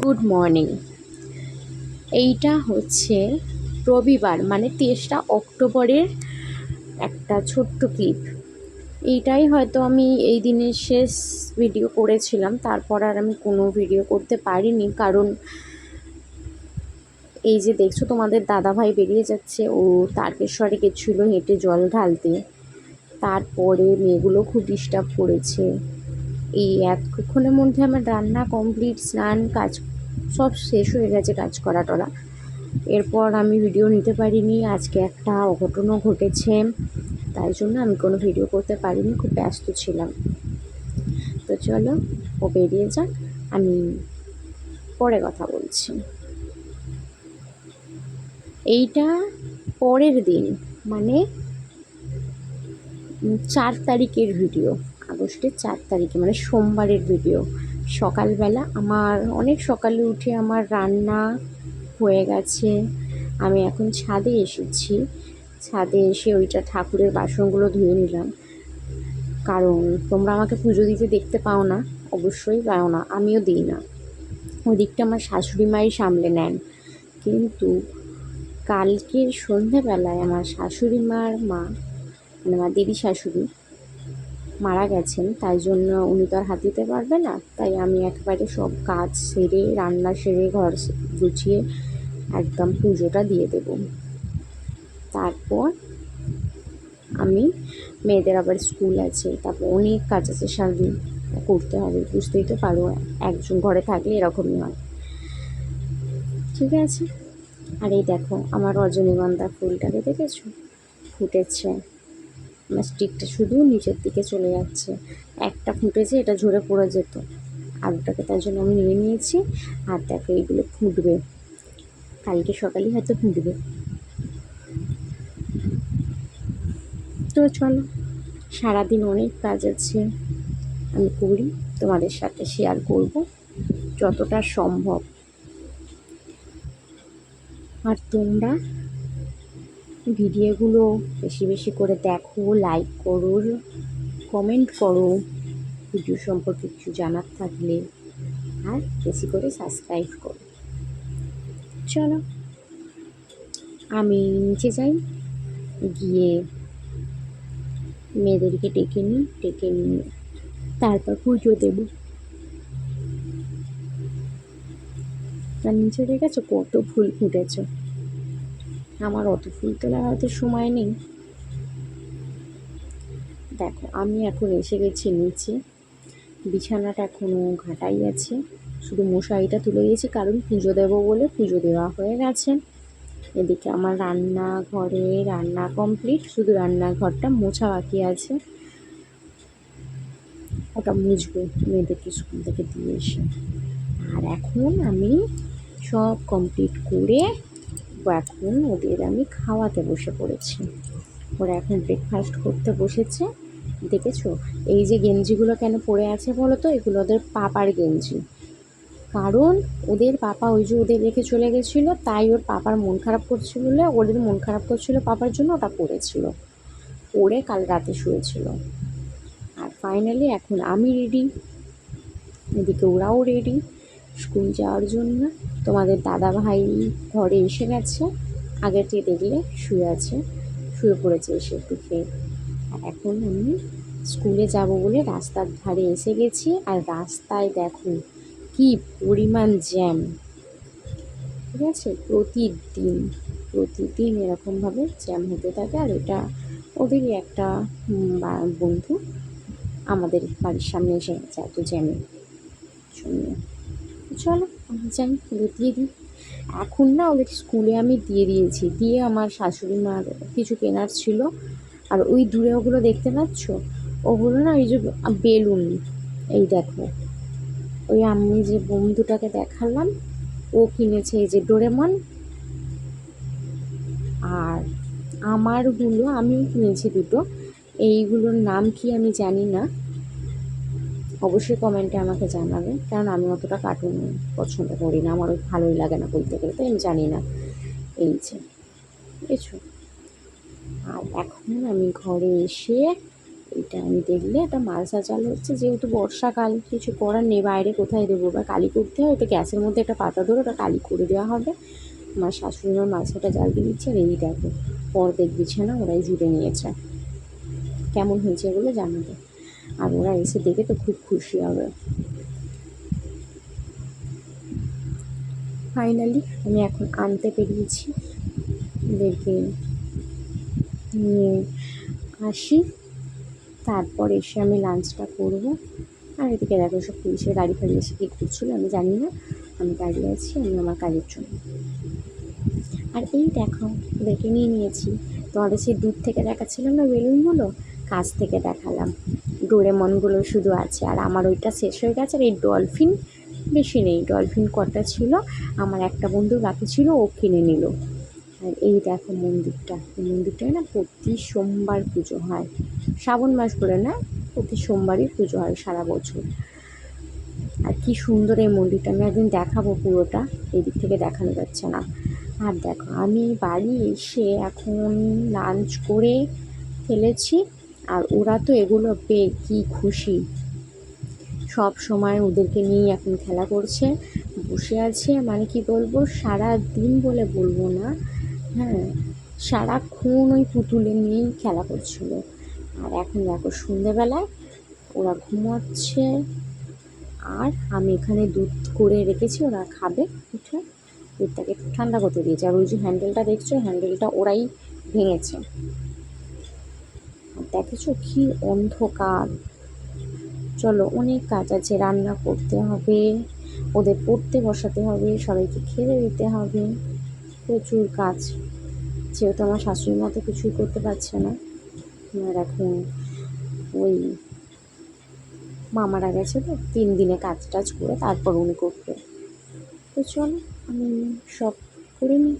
Good morning. এইটা হচ্ছে রবিবার মানে তেইশটা অক্টোবরের একটা ছোট্ট ক্লিপ। এইটাই হয়তো আমি এই দিনের শেষ ভিডিও করেছিলাম, তারপর আর আমি কোনো ভিডিও করতে পারিনি, কারণ এই যে দেখছ তোমাদের দাদাভাই বেরিয়ে যাচ্ছে, ও তারকেশ্বরে গেছিল হেঁটে জল ঢালতে। তারপরে মেয়েগুলো খুব ডিস্টার্ব করেছে। এই এতক্ষণের মধ্যে আমার রান্না কমপ্লিট স্নান, কাজ সব শেষ হয়ে গেছে কাজ করা টরা এরপর আমি ভিডিও নিতে পারিনি, আজকে একটা অঘটনও ঘটেছে, তাই জন্য আমি কোনো ভিডিও করতে পারিনি, খুব ব্যস্ত ছিলাম। তো চলো, ও বেরিয়ে যাক, আমি পরে কথা বলছি। এইটা পরের দিন মানে চার তারিখের ভিডিও আগস্টের চার তারিখে মানে সোমবারের ভিডিও সকালবেলা আমার, অনেক সকালে উঠে আমার রান্না হয়ে গেছে। আমি এখন ছাদে এসেছি। ছাদে এসে ওইটা ঠাকুরের বাসনগুলো ধুয়ে নিলাম। কারণ তোমরা আমাকে পুজো দিতে দেখতে পাও না, অবশ্যই পাও না, আমিও দিই না। ওই দিকটা আমার শাশুড়ি মাই সামলে নেন। কিন্তু কালকের সন্ধ্যাবেলায় আমার শাশুড়ি মার মা মানে আমার দিদি শাশুড়ি মারা গেছেন, তাই জন্য উনি তো আর হাত দিতে পারবে না। তাই আমি একেবারে সব কাজ সেরে, রান্না সেরে, ঘর গুছিয়ে একদম পুজোটা দিয়ে দেব। তারপর আমি মেয়েদের আবার স্কুল আছে, তারপর অনেক কাজ আছে, সারাদিন করতে হবে, বুঝতেই তো পারো, একজন ঘরে থাকলে এরকমই হয়। ঠিক আছে? আর এই দেখো, আমার রজনীগন্ধা ফুলটাকে দেখেছ? ফুটেছে। স্টিকটা শুধু নিচের দিকে চলে যাচ্ছে। একটা ফুটেছে, এটা ঝরে পড়ে যেত। আলুটাকে তার জন্য আমি নিয়ে নিয়েছি আর দেখো এইগুলো ফুটবে। কালকে সকালেই হয়তো ফুটবে। তো চলো, সারাদিন অনেক কাজ আছে। আমি করি, তোমাদের সাথে শেয়ার করব যতটা সম্ভব। আর তোমরা? ভিডিওগুলো বেশি বেশি করে দেখো লাইক করো কমেন্ট করো। ভিডিও সম্পর্কে কিছু জানার থাকলে আর বেশি করে সাবস্ক্রাইব করো। চলো, আমি নিচে যাই, গিয়ে মেয়েদেরকে ডেকে নিই, ডেকে নিয়ে তারপর পুজো দেবো। তার নিচে দেখেছ কত ফুল ফুটেছে। আমার অত ফুল তোলার হয়তো সময় নেই। দেখো, আমি এখন এসে গেছি নিচে। বিছানাটা এখনও ঘাটাই আছে। শুধু মশারিটা তুলে দিয়েছি, কারণ পুজো দেবো বলে পুজো দেওয়া হয়ে গেছে। এদিকে আমার রান্না ঘরে রান্না কমপ্লিট, শুধু রান্নাঘরটা মোছা বাকি আছে। ওটা মুছবো, মেয়েদেরকে স্কুল থেকে দিয়ে এসে। আর এখন আমি সব কমপ্লিট করে এখন ওদের আমি খাওয়াতে বসে পড়েছি। ওরা এখন ব্রেকফাস্ট করতে বসেছে। দেখেছ? এই যে গেঞ্জিগুলো কেন পরে আছে বলো তো? এগুলো ওদের পাপার গেঞ্জি। কারণ ওদের পাপা ওই যে ওদের রেখে চলে গেছিল, তাই ওর পাপার মন খারাপ করছিল বলে ওদের মন খারাপ করছিল, পাপার জন্য ওটা পরেছিল পরে কাল রাতে শুয়েছিল। আর ফাইনালি এখন আমি রেডি এদিকে ওরাও রেডি স্কুল যাওয়ার জন্য। তোমাদের দাদা ভাই ঘরে এসে গেছে। আগেরটি দেখলে শুয়ে আছে, শুয়ে পড়েছে এসে খেয়ে আর এখন আমি স্কুলে যাব বলে রাস্তার ধারে এসে গেছি। আর রাস্তায় দেখো কি পরিমাণ জ্যাম। ঠিক আছে? প্রতিদিন প্রতিদিন এরকমভাবে জ্যাম হতে থাকে। আর এটা ওদেরই একটা বন্ধু আমাদের বাড়ির সামনে এসে গেছে এত জ্যামে জন্য। চলো, আমি যাই ফুলে দিয়ে দিই। এখন না ওদের স্কুলে আমি দিয়ে দিয়েছি। দিয়ে আমার শাশুড়ি মার কিছু কেনার ছিল। আর ওই দূরে ওগুলো দেখতে পাচ্ছ? ওগুলো না ওই যে বেলুন, এই দেখো। ওই আমি যে বন্ধুটাকে দেখালাম, ও কিনেছে এই যে ডোরেমন। আর আমারগুলো আমি কিনেছি দুটো। এইগুলোর নাম কি আমি জানি না। অবশ্যই কমেন্টে আমাকে জানাবে কারণ আমি অতটা কার্টুন পছন্দ করি না। আমার ভালোই লাগে না বলতে গেলে, তাই আমি জানি না। এই যে বুঝেছ আর এখন আমি ঘরে এসে এটা আমি দেখলে এটা মালসা চাল হচ্ছে, যেহেতু বর্ষাকাল, কিছু করার নেই, বাইরে কোথায় দেবো? বা কালি করতে হয়, তো গ্যাসের মধ্যে একটা পাতা ধরে ওটা কালি করে দেওয়া হবে। আমার শাশুড়ি মার মালসাটা জাল দিয়ে দিচ্ছে, আর এই দেখো পর্দের বিছানা ওরাই জুড়ে নিয়েছে। কেমন হয়েছে এগুলো জানাবে। আর ওরা এসে দেখে তো খুব খুশি হবে। ফাইনালি আমি এখন আনতে পেরিয়েছি ওদেরকে নিয়ে আসি। তারপর এসে আমি লাঞ্চটা করব। আর এদিকে দেখো সব পুলিশের গাড়ি ফাড়ি এসে কী করছিল আমি জানি না। আমি দাঁড়িয়ে আছি, আমি আমার কাজের জন্য। আর এই দেখো, ওদেরকে নিয়ে নিয়েছি। তোমাদের সেই দূর থেকে দেখাচ্ছিলাম না বেলুনগুলো কাছ থেকে দেখালাম। ডোরেমনগুলো শুধু আছে। আর আমার ওইটা শেষ হয়ে গেছে। আর এই ডলফিন, বেশি নেই। ডলফিন কটা ছিল? আমার একটা বন্ধু বাকি ছিল, ও কিনে নিল। আর এই দেখো মন্দিরটা। এই মন্দিরটায় না প্রতি সোমবার পুজো হয়। শ্রাবণ মাস বলে না, প্রতি সোমবারই পুজো হয় সারা বছর। আর কি সুন্দর এই মন্দিরটা। আমি একদিন দেখাবো পুরোটা। এদিক থেকে দেখানো যাচ্ছে না। আর দেখো, আমি বাড়ি এসে এখন লাঞ্চ করে ফেলেছি। আর ওরা তো এগুলো পেয়ে কি খুশি। সব সময় ওদেরকে নিয়ে এখন খেলা করছে। বসে আছে মানে কি বলব, সারা দিন বলে বলব না। হ্যাঁ সারাক্ষণ ওই পুতুলে নিয়েই খেলা করছিল। আর এখন দেখো সন্ধেবেলায় ওরা ঘুমাচ্ছে। আর আমি এখানে দুধ করে রেখেছি, ওরা খাবে উঠে। দুধটাকে ঠান্ডা করতে দিয়েছে। আর ওই যে হ্যান্ডেলটা দেখছ হ্যান্ডেলটা ওরাই ভেঙেছে। দেখেছ কি অন্ধকার। চলো অনেক কাজ আছে, রান্না করতে হবে, ওদের পড়তে বসাতে হবে, সবাইকে খেতে দিতে হবে। প্রচুর কাজ। যেহেতু আমার শাশুড়ি মতো কিছুই করতে পারছে না। আর এখন ওই মামারা গেছে তো, তিন দিনে কাজ টাজ করে তারপর উনি করবে। তো চলো, আমি সব করে নিই।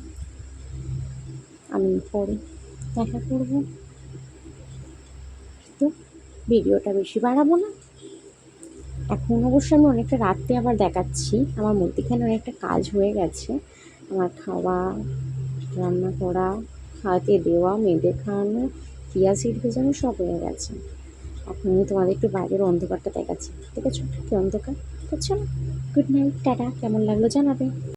আমি পরে দেখা করব। তো ভিডিওটা বেশি বাড়াবো না। এখন অবশ্য আমি অনেকটা রাত্রে আবার দেখাচ্ছি। আমার মধ্যেখানে অনেকটা কাজ হয়ে গেছে। আমার খাওয়া, রান্না করা, খাওয়াতে দেওয়া, মেয়েদের খাওয়ানো টিয়া সিট ভেজানো সব হয়ে গেছে। এখন আমি তোমাদের একটু বাইরের অন্ধকারটা দেখাচ্ছি। ঠিক আছে? কি অন্ধকার বুঝছ গুড নাইট টাটা। কেমন লাগল জানাবে।